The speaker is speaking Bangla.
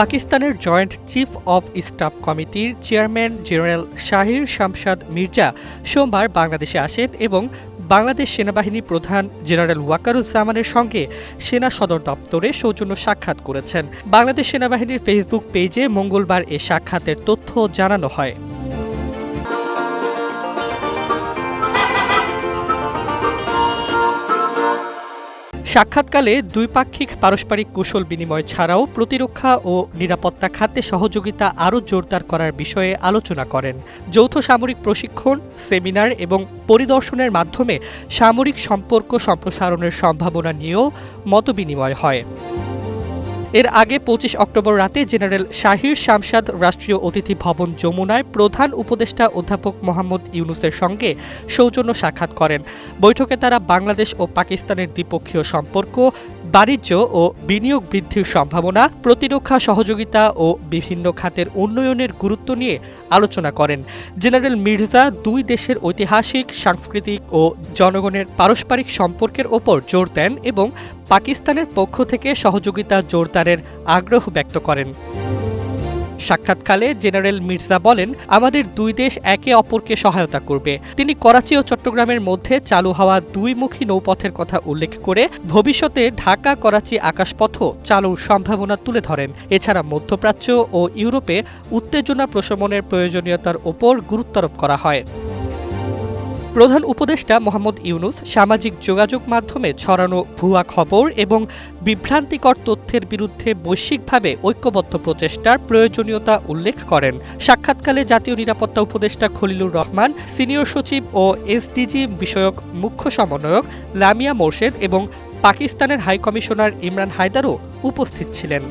পাকিস্তানের জয়েন্ট চিফ অব স্টাফ কমিটির চেয়ারম্যান জেনারেল শাহির শামশাদ মির্জা সোমবার বাংলাদেশে আসেন এবং বাংলাদেশ সেনাবাহিনী প্রধান জেনারেল ওয়াকারুজ্জামানের সঙ্গে সেনা সদর দপ্তরে সৌজন্য সাক্ষাৎ করেছেন। বাংলাদেশ সেনাবাহিনীর ফেসবুক পেজে মঙ্গলবার এ সাক্ষাতের তথ্য জানানো হয়। সাক্ষাৎকালে দ্বিপাক্ষিক পারস্পরিক কৌশল বিনিময় ছাড়াও প্রতিরক্ষা ও নিরাপত্তা খাতে সহযোগিতা আরও জোরদার করার বিষয়ে আলোচনা করেন। যৌথ সামরিক প্রশিক্ষণ, সেমিনার এবং পরিদর্শনের মাধ্যমে সামরিক সম্পর্ক সম্প্রসারণের সম্ভাবনা নিয়েও মতবিনিময় হয়। এর আগে পঁচিশ অক্টোবর রাতে জেনারেল শাহির শামশাদ রাষ্ট্রীয় অতিথি ভবন যমুনায় প্রধান উপদেষ্টা অধ্যাপক মোহাম্মদ ইউনুসের সঙ্গে সৌজন্য সাক্ষাৎ করেন। বৈঠকে তারা বাংলাদেশ ও পাকিস্তানের দ্বিপক্ষীয় সম্পর্ক, বাণিজ্য ও বিনিয়োগ বৃদ্ধির সম্ভাবনা, প্রতিরক্ষা সহযোগিতা ও বিভিন্ন খাতের উন্নয়নের গুরুত্ব নিয়ে আলোচনা করেন। জেনারেল মির্জা দুই দেশের ঐতিহাসিক, সাংস্কৃতিক ও জনগণের পারস্পরিক সম্পর্কের ওপর জোর দেন এবং পাকিস্তানের পক্ষ থেকে সহযোগিতা জোরদারের আগ্রহ ব্যক্ত করেন। সাক্ষাৎকালে জেনারেল মির্জা বলেন, আমাদের দুই দেশ একে অপরকে সহায়তা করবে। তিনি করাচি ও চট্টগ্রামের মধ্যে চালু হওয়া দুইমুখী নৌপথের কথা উল্লেখ করে ভবিষ্যতে ঢাকা, করাচি আকাশপথও চালুর সম্ভাবনা তুলে ধরেন। এছাড়া মধ্যপ্রাচ্য ও ইউরোপে উত্তেজনা প্রশমনের প্রয়োজনীয়তার ওপর গুরুত্বারোপ করা হয়। প্রধান উপদেষ্টা মোহাম্মদ ইউনুস সামাজিক যোগাযোগ মাধ্যমে ছড়ানো ভুয়া খবর এবং বিভ্রান্তিকর তথ্যের বিরুদ্ধে বৈশ্বিকভাবে ঐক্যবদ্ধ প্রচেষ্টার প্রয়োজনীয়তা উল্লেখ করেন। সাক্ষাৎকালে জাতীয় নিরাপত্তা উপদেষ্টা খলিলুর রহমান, সিনিয়র সচিব ও এসডিজি বিষয়ক মুখ্য সমন্বয়ক লামিয়া মোর্শেদ এবং পাকিস্তানের হাইকমিশনার ইমরান হায়দারও উপস্থিত ছিলেন।